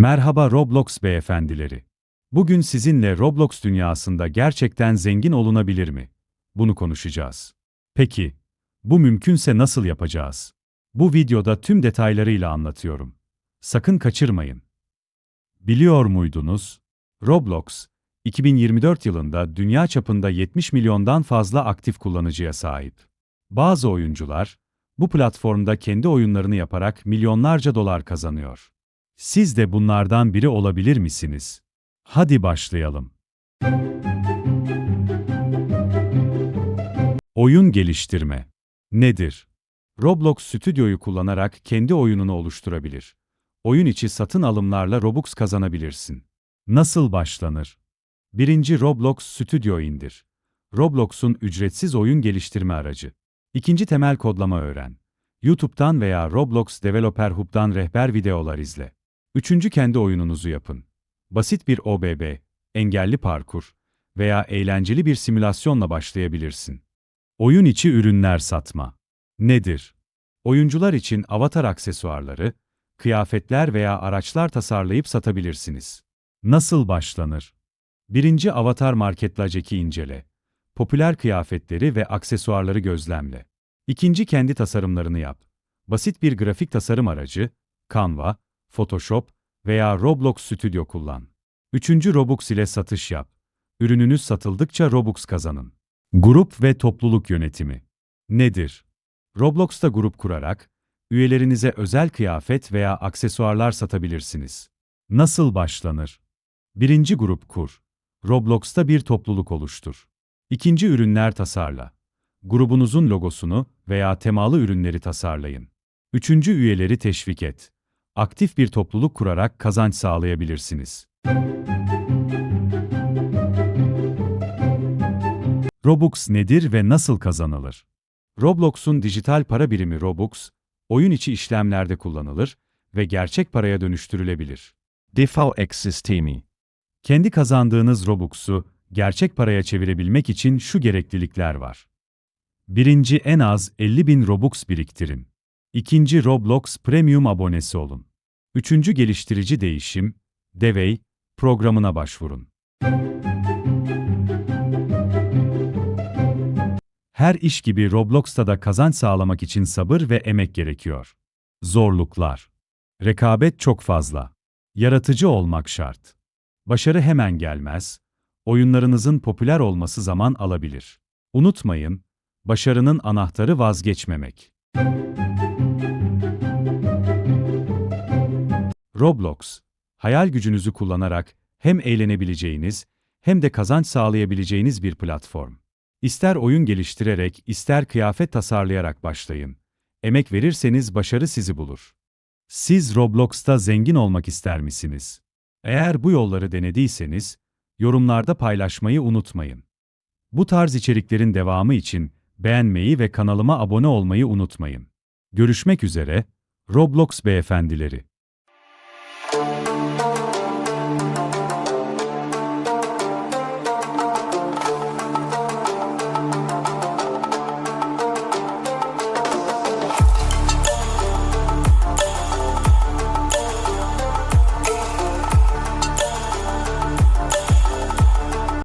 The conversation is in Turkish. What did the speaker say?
Merhaba Roblox beyefendileri. Bugün sizinle Roblox dünyasında gerçekten zengin olunabilir mi? Bunu konuşacağız. Peki, bu mümkünse nasıl yapacağız? Bu videoda tüm detaylarıyla anlatıyorum. Sakın kaçırmayın. Biliyor muydunuz? Roblox, 2024 yılında dünya çapında 70 milyondan fazla aktif kullanıcıya sahip. Bazı oyuncular, bu platformda kendi oyunlarını yaparak milyonlarca dolar kazanıyor. Siz de bunlardan biri olabilir misiniz? Hadi başlayalım. Oyun geliştirme nedir? Roblox Studio'yu kullanarak kendi oyununu oluşturabilir. Oyun içi satın alımlarla Robux kazanabilirsin. Nasıl başlanır? Birinci Roblox Studio indir. Roblox'un ücretsiz oyun geliştirme aracı. İkinci temel kodlama öğren. YouTube'dan veya Roblox Developer Hub'dan rehber videolar izle. Üçüncü kendi oyununuzu yapın. Basit bir OBB, engelli parkur veya eğlenceli bir simülasyonla başlayabilirsin. Oyun içi ürünler satma. Nedir? Oyuncular için avatar aksesuarları, kıyafetler veya araçlar tasarlayıp satabilirsiniz. Nasıl başlanır? Birinci Avatar Marketplace'i incele. Popüler kıyafetleri ve aksesuarları gözlemle. İkinci kendi tasarımlarını yap. Basit bir grafik tasarım aracı, Canva, Photoshop veya Roblox Studio kullan. Üçüncü Robux ile satış yap. Ürününüz satıldıkça Robux kazanın. Grup ve topluluk yönetimi. Nedir? Roblox'ta grup kurarak, üyelerinize özel kıyafet veya aksesuarlar satabilirsiniz. Nasıl başlanır? Birinci grup kur. Roblox'ta bir topluluk oluştur. İkinci ürünler tasarla. Grubunuzun logosunu veya temalı ürünleri tasarlayın. Üçüncü üyeleri teşvik et. Aktif bir topluluk kurarak kazanç sağlayabilirsiniz. Robux nedir ve nasıl kazanılır? Roblox'un dijital para birimi Robux, oyun içi işlemlerde kullanılır ve gerçek paraya dönüştürülebilir. DeFi sistemi. Kendi kazandığınız Robux'u gerçek paraya çevirebilmek için şu gereklilikler var. Birinci en az 50 bin Robux biriktirin. İkinci Roblox Premium abonesi olun. Üçüncü geliştirici değişim, Devey, programına başvurun. Her iş gibi Roblox'ta da kazanç sağlamak için sabır ve emek gerekiyor. Zorluklar. Rekabet çok fazla. Yaratıcı olmak şart. Başarı hemen gelmez. Oyunlarınızın popüler olması zaman alabilir. Unutmayın, başarının anahtarı vazgeçmemek. Roblox, hayal gücünüzü kullanarak hem eğlenebileceğiniz hem de kazanç sağlayabileceğiniz bir platform. İster oyun geliştirerek, ister kıyafet tasarlayarak başlayın. Emek verirseniz başarı sizi bulur. Siz Roblox'ta zengin olmak ister misiniz? Eğer bu yolları denediyseniz, yorumlarda paylaşmayı unutmayın. Bu tarz içeriklerin devamı için beğenmeyi ve kanalıma abone olmayı unutmayın. Görüşmek üzere, Roblox beyefendileri.